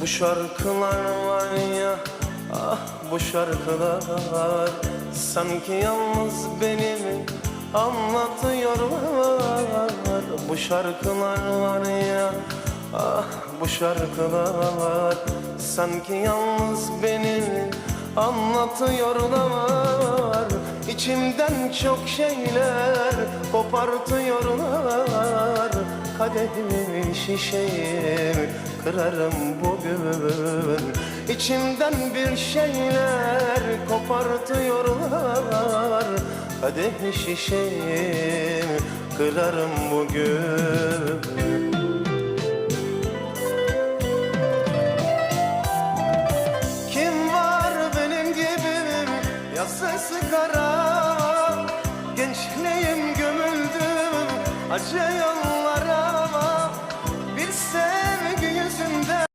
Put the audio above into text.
Bu şarkılar var ya Ah bu şarkılar. Sanki yalnız benim anlatıyorlar? Bu şarkılar var ya Ah bu şarkılar. Sanki yalnız benim anlatıyorlar? İçimden çok şeyler kopartıyorlar Kadehimi şişeyi kırarım bugün İçimden bir şeyler kopartıyorlar. Kadeh şişeyi kırarım bugün Kim var benim gibi? Yazısı kara Gençliğim gömüldü acıya